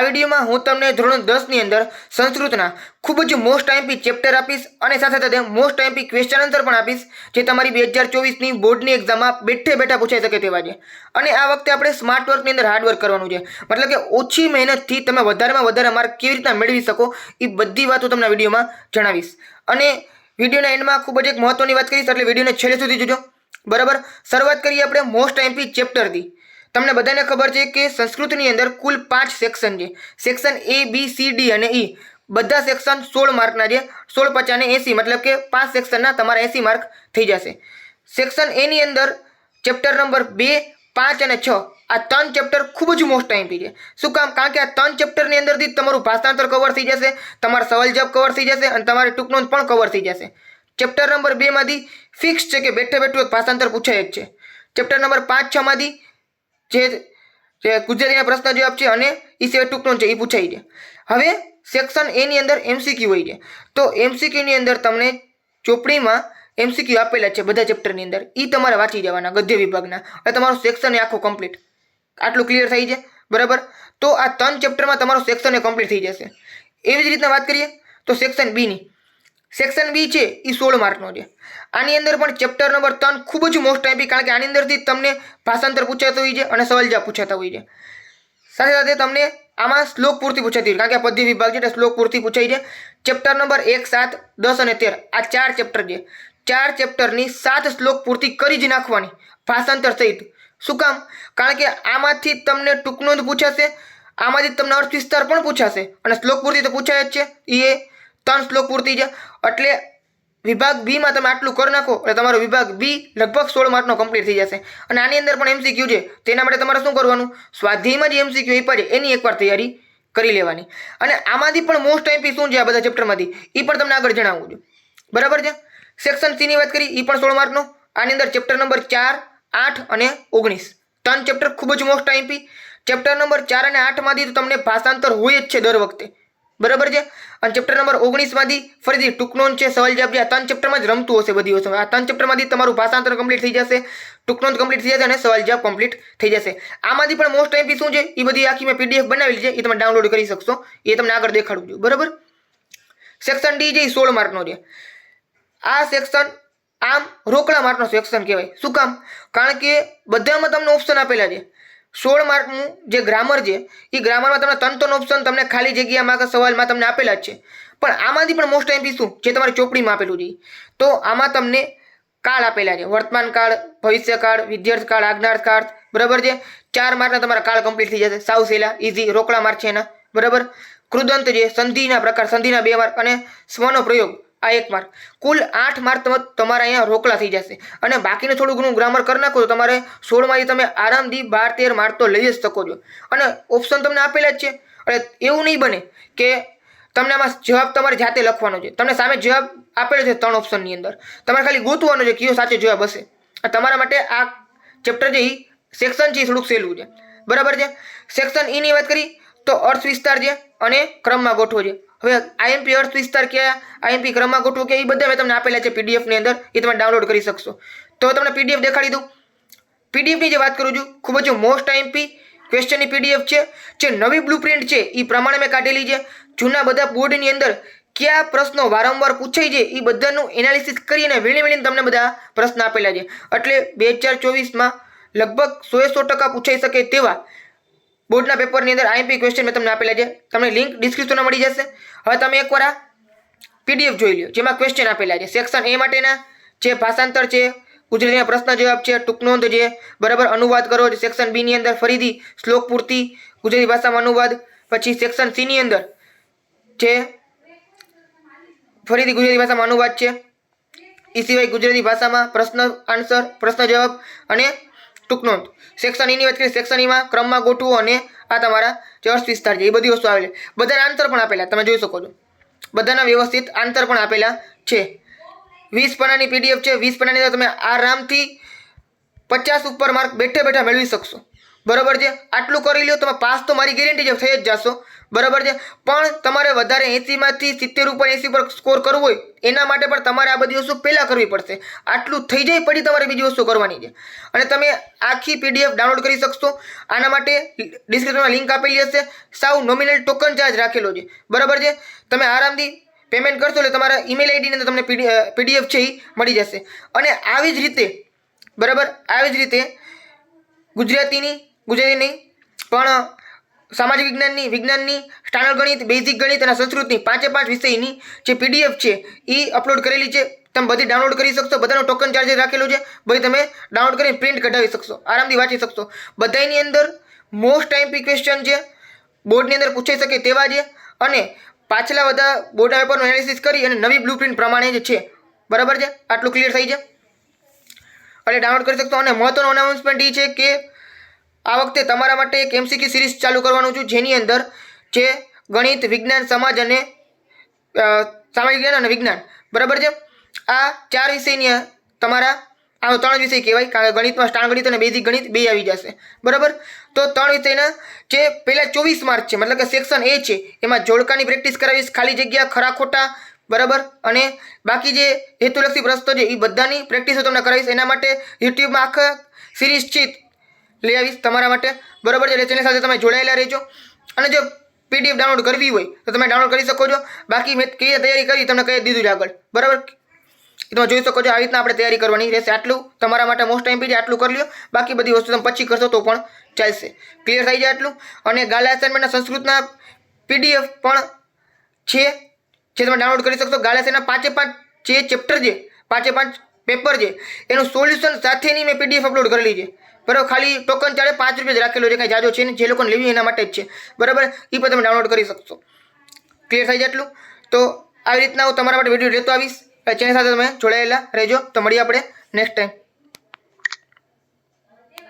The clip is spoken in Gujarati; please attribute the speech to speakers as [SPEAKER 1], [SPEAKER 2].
[SPEAKER 1] આ વિડીયોમાં હું તમને ધોરણ દસની અંદર સંસ્કૃતના ખૂબ જ મોસ્ટ ટાઈમપી ચેપ્ટર આપીશ અને સાથે સાથે મોસ્ટ ટાઈમપી ક્વેશ્ચન આન્સર પણ આપીશ, જે તમારી બે હજાર ચોવીસની બોર્ડની એક્ઝામમાં બેઠે બેઠા પૂછાઈ શકે તેવા છે. અને આ વખતે આપણે સ્માર્ટ વર્કની અંદર હાર્ડવર્ક કરવાનું છે. મતલબ કે ઓછી મહેનતથી તમે વધારેમાં વધારે માર્ક કેવી રીતના મેળવી શકો એ બધી વાતો તમને વિડીયોમાં જણાવીશ. અને વિડીયોના એન્ડમાં ખૂબ જ એક મહત્વની વાત કરીશ, એટલે વિડીયોને છેલ્લે સુધી જોજો. બરાબર? શરૂઆત કરીએ આપણે મોસ્ટ ટાઈમપી ચેપ્ટરથી તમને બધાને ખબર છે કે સંસ્કૃતની અંદર કુલ પાંચ સેક્શન છે. Section A B C D અને ઈ બધા સેક્શન સોળ માર્કના છે. સોળ પચાને એંસી, મતલબ કે પાંચ સેક્શનના તમારા એંસી માર્ક થઈ જશે. સેક્શન એની અંદર ચેપ્ટર નંબર બે, પાંચ અને છ. આ ત્રણ ચેપ્ટર ખૂબ જ મોસ્ટ ટાઈમથી છે. શું કામ? કારણ કે આ ત્રણ ચેપ્ટરની અંદરથી તમારું ભાષાંતર કવર થઈ જશે, તમારા સવાલ જવાબ કવર થઈ જશે અને તમારી ટૂંકનોંધ પણ કવર થઈ જશે. ચેપ્ટર નંબર બેમાંથી ફિક્સ છે કે બેઠે બેઠું એક ભાષાંતર પૂછાય જ છે. ચેપ્ટર નંબર પાંચ છમાંથી જે જે ગુજરાતીના પ્રશ્ન જવાબ છે અને એ સિવાય ટૂંકનો છે એ પૂછાઈ છે હવે સેક્શન એની અંદર એમસીક્યુ હોય છે. તો એમસીક્યુની અંદર તમને ચોપડીમાં એમસીક્યુ આપેલા છે બધા ચેપ્ટરની અંદર. એ તમારે વાંચી જવાના ગદ્ય વિભાગના. અને તમારું સેક્શન એ આખું કમ્પ્લીટ આટલું ક્લિયર થઈ છે બરાબર? તો આ ત્રણ ચેપ્ટરમાં તમારું સેક્શન એ કમ્પ્લીટ થઈ જશે. એવી જ રીતના વાત કરીએ તો સેક્શન બીની સેક્શન બી છે એ સોળ માર્કનો છે. આની અંદર પણ ચેપ્ટર નંબર ત્રણ ખૂબ જ મોસ્ટ ટાઈપી કારણ કે આની અંદરથી તમને ભાષાંતર પૂછાતું હોય છે અને સવાલ જવાબ પૂછાતા હોય છે. સાથે સાથે તમને આમાં શ્લોક પૂર્તિ પૂછાતી કારણ કે આ પદ્ય વિભાગ છે એટલે શ્લોક પૂર્તિ પૂછાઈ છે. ચેપ્ટર નંબર એક, સાત, દસ અને તેર, આ ચાર ચેપ્ટર છે. ચાર ચેપ્ટરની સાત શ્લોક પૂર્તિ કરી જ નાખવાની, ભાષાંતર સહિત. શું કામ? કારણ કે આમાંથી તમને જ પૂછાશે, આમાંથી તમને અર્થ વિસ્તાર પણ પૂછાશે. અને શ્લોક પૂર્તિ તો પૂછાય જ છે એ ત્રણ શ્લોક પૂર્તિ છે. એટલે વિભાગ બીમાં તમે આટલું કરી નાખો, એટલે તમારો વિભાગ બી લગભગ સોળ માર્કનો કમ્પ્લીટ થઈ જશે. અને આની અંદર પણ એમસીક્યુ છે. તેના માટે તમારે શું કરવાનું? સ્વાધ્યાયમાં જે એમસીક્યુ આપ્યા છે એની એકવાર તૈયારી કરી લેવાની. અને આમાંથી પણ મોસ્ટ એમપી શું છે આ બધા ચેપ્ટરમાંથી એ પણ તમને આગળ જણાવું છું. બરાબર છે? સેક્શન સીની વાત કરી એ પણ સોળ માર્કનો. આની અંદર ચેપ્ટર નંબર ચાર, આઠ અને ઓગણીસ. ત્રણ ચેપ્ટર ખૂબ જ મોસ્ટ એમપી ચેપ્ટર નંબર ચાર અને આઠમાંથી તો તમને ભાષાંતર હોય જ છે દર વખતે. બરાબર છે? અને ચેપ્ટર નંબર ઓગણીસમાંથી ફરીથી ટૂંકનોન છે, સવાલ જવાબ છે. આ ત્રણ ચેપ્ટરમાં જ રમતું હશે બધી વસ્તુ. આ ત્રણ ચેપ્ટરમાંથી તમારું ભાષાંતર કમ્પ્લીટ થઈ જશે. ટૂંકનોન કમ્પ્લીટ થઈ જશે અને સવાલ જવાબ કમ્પ્લીટ થઈ જશે. આમાંથી પણ મોસ્ટ ટાઈપી શું છે? એ બધી આખી મેં પીડીએફ બનાવેલી છે. એ તમે ડાઉનલોડ કરી શકશો. એ તમને આગળ દેખાડું છું. બરાબર? સેક્શન ડી એ સોળ માર્કનો છે. આ સેક્શન આમ રોકડા માર્કનો સેક્શન કહેવાય. શું કામ? કારણ કે બધામાં તમને ઓપ્શન આપેલા છે. સોળ માર્કનું જે ગ્રામર છે, એ ગ્રામરમાં તમને ત્રણ ત્રણ ઓપ્શન તમને ખાલી જગ્યામાં કે સવાલમાં તમને આપેલા જ છે. પણ આમાંથી પણ મોસ્ટ ટાઈમ શું? જે તમારી ચોપડીમાં આપેલું છે. તો આમાં તમને કાળ આપેલા છે. વર્તમાન કાળ ભવિષ્યકાળ વિદ્યાર્થી કાળ, આજ્ઞાર્થ કાળ, બરાબર છે? ચાર માર્કના તમારા કાળ કમ્પ્લીટ થઈ જશે. સાવ સહેલા ઇઝી રોકડા માર્ક છે એના. બરાબર? કૃદંત છે, સંધિના પ્રકાર, સંધિના બે માર્ક અને સ્વનો પ્રયોગ. આ એક માર્ક કુલ આઠ માર્ક તમ- તમારા અહીંયા રોકડા થઈ જશે. અને બાકીનું થોડું ઘણું ગ્રામર કરી નાખો તો તમારે સોળમાંથી તમે આરામથી બાર, તેર માર્ક તો લઈ જ શકો છો. અને ઓપ્શન તમને આપેલા જ છે. અને એવું નહીં બને કે તમને આમાં જવાબ તમારે જાતે લખવાનો છે. તમને સામે જવાબ આપેલો છે ત્રણ ઓપ્શનની અંદર. તમારે ખાલી ગોતવાનો છે કયો સાચો જવાબ હશે. તમારા માટે આ ચેપ્ટર જે સેક્શન છે એ થોડુંક સહેલું છે. બરાબર છે? સેક્શન ઈની વાત કરી. તો અર્થ વિસ્તાર છે અને ક્રમમાં ગોઠવો છે. હવે આઈએમપી અર્થ વિસ્તાર કયા? આઈએમપી ક્રમમાં ગોઠવો કે એ બધા મેં તમને આપેલા છે પીડીએફની અંદર, એ તમે ડાઉનલોડ કરી શકશો. તો તમને પીડીએફ દેખાડી દઉં. પીડીએફની જે વાત કરું છું, ખૂબ જ મોસ્ટ આઈએમપી ક્વેશ્ચનની પીડીએફ છે. જે નવી બ્લુપ્રિન્ટ છે, એ પ્રમાણે મેં કાઢેલી છે. જૂના બધા બોર્ડની અંદર કયા પ્રશ્નો વારંવાર પૂછાય છે, એ બધાનું એનાલિસિસ કરીને વીણી વીણીને તમને બધા પ્રશ્ન આપેલા છે. એટલે બે હજાર ચોવીસમાં લગભગ સો સો ટકા પૂછાઈ શકે તેવા બોર્ડના પેપરની અંદર આઈએમપી ક્વેશ્ચન મેં તમને આપેલા છે. તમને લિંક ડિસ્ક્રિપ્શનમાં મળી જશે. હવે તમે એકવાર આ પીડીએફ જોઈ લ્યો, જેમાં ક્વેશ્ચન આપેલા છે. સેક્શન એ માટેના જે ભાષાંતર છે, ગુજરાતીના પ્રશ્ન જવાબ છે ટૂંકનોંધ છે, બરાબર અનુવાદ કરો સેક્શન બી ની અંદર ફરીથી શ્લોક પૂર્તિ ગુજરાતી ભાષામાં અનુવાદ. પછી સેક્શન સી ની અંદર જે ફરીથી ગુજરાતી ભાષામાં અનુવાદ છે. એ સિવાય ગુજરાતી ભાષામાં પ્રશ્ન આન્સર પ્રશ્ન જવાબ અને ટૂંકનોંધ સેક્શન ઈની વાત કરીએ સેક્શન ઈમાં ક્રમમાં ગોઠવું અને આ તમારા ચર્ચ વિસ્તાર છે, એ બધી વસ્તુ આવેલી બધાના આંતર પણ આપેલા, તમે જોઈ શકો છો. બધાના વ્યવસ્થિત આંતર પણ આપેલા છે. વીસ પાનાની પીડીએફ છે, વીસ પાનાની તમે આરામથી પચાસ ઉપર માર્ક બેઠે બેઠા મેળવી શકશો. બરાબર છે? આટલું કરી લ્યો, તમે પાસ તો મારી ગેરંટી છે, થઈ જ જશો. બરાબર છે? પણ તમારે વધારે એંસીમાંથી સિત્તેર ઉપર એંસી પર સ્કોર કરવો હોય, એના માટે પણ તમારે આ બધી વસ્તુ પહેલાં કરવી પડશે. આટલું થઈ જાય પછી તમારે બીજી વસ્તુ કરવાની છે. અને તમે આખી પીડીએફ ડાઉનલોડ કરી શકશો. આના માટે ડિસ્ક્રિપ્શનમાં લિંક આપેલી હશે. સાવ નોમિનલ ટોકન ચાર્જ રાખેલો છે. બરાબર છે? તમે આરામથી પેમેન્ટ કરશો એટલે તમારા ઈમેલ આઈડીને અંદર તમને પીડીએફ છે એ મળી જશે. અને આવી જ રીતે, બરાબર? આવી જ રીતે ગુજરાતીની ગુજરાતી નહીં. પણ સામાજિક વિજ્ઞાનની વિજ્ઞાનની સ્ટાન્ડર્ડ ગણિત બેઝિક ગણિત અને સંસ્કૃતની પાંચે પાંચ વિષયની જે પીડીએફ છે એ અપલોડ કરેલી છે. તમે બધી ડાઉનલોડ કરી શકશો. બધાનો ટોકન ચાર્જ રાખેલો છે. બધી તમે ડાઉનલોડ કરીને પ્રિન્ટ કઢાવી શકશો. આરામથી વાંચી શકશો. બધાની અંદર મોસ્ટ ટાઈમ ક્વેશ્ચન છે. બોર્ડની અંદર પૂછાઈ શકે તેવા છે. અને પાછલા બધા બોર્ડના પેપરનું એનાલિસિસ કરી અને નવી બ્લુ પ્રિન્ટ પ્રમાણે જ છે, બરાબર છે? આટલું ક્લિયર થઈ છે? એટલે ડાઉનલોડ કરી શકશો. અને મહત્વનું અનાઉન્સમેન્ટ એ છે કે આ વખતે તમારા માટે એક એમસીક્યુ સિરીઝ ચાલુ કરવાનું છું, જેની અંદર જે ગણિત, વિજ્ઞાન, સમાજ અને સામાજિક વિજ્ઞાન અને વિજ્ઞાન. બરાબર છે? આ ચાર વિષયની તમારા, આ ત્રણ વિષય કહેવાય, કારણ કે ગણિતમાં સ્ટાણ ગણિત અને બેઝિક ગણિત બે આવી જશે. બરાબર? તો ત્રણ વિષયના જે પહેલાં ચોવીસ માર્ક છે, મતલબ કે સેક્શન એ છે, એમાં જોડકાની પ્રેક્ટિસ કરાવીશ, ખાલી જગ્યા, ખરા ખોટા, બરાબર? અને બાકી જે હેતુલક્ષી પ્રશ્નો છે, એ બધાની પ્રેક્ટિસો તમને કરાવીશ. એના માટે યુટ્યુબમાં આખા સિરીઝ છે લઈ આવીશ તમારા માટે. બરાબર છે, એટલે ચેનલ સાથે તમે જોડાયેલા રહેજો. અને જો પીડીએફ ડાઉનલોડ કરવી હોય, તો તમે ડાઉનલોડ કરી શકો છો. બાકી મેં કઈ તૈયારી કરી, તમને કહી દીધું છે આગળ. બરાબર? તમે જોઈ શકો છો, આવી રીતના આપણે તૈયારી કરવાની રહેશે. આટલું તમારા માટે મોસ્ટ ટાઈમ પીડી, આટલું કરી લ્યો. બાકી બધી વસ્તુ તમે પછી કરશો તો પણ ચાલશે. ક્લિયર થઈ જાય આટલું? અને ગાલા અસાઇનમેન્ટના સંસ્કૃતના પીડીએફ પણ છે, જે તમે ડાઉનલોડ કરી શકશો. ગાલાસેના પાંચે પાંચ જે ચેપ્ટર છે, પાંચે પાંચ પેપર છે, એનું સોલ્યુશન સાથેની મેં પીડીએફ અપલોડ કરેલી છે. બરાબર, ખાલી ટોકન ચાલે પાંચ રૂપિયા જ રાખેલો છે, કાંઈ જાજો છે ને જે લોકોને લેવી એના માટે જ છે. બરાબર? એ પણ તમે ડાઉનલોડ કરી શકશો. ક્લિયર થઈ જાય એટલું? તો આવી રીતના હું તમારા માટે વીડિયો લેતો આવીશ. ચેનલ સાથે તમે જોડાયેલા રહેજો. તો મળીએ આપણે નેક્સ્ટ ટાઈમ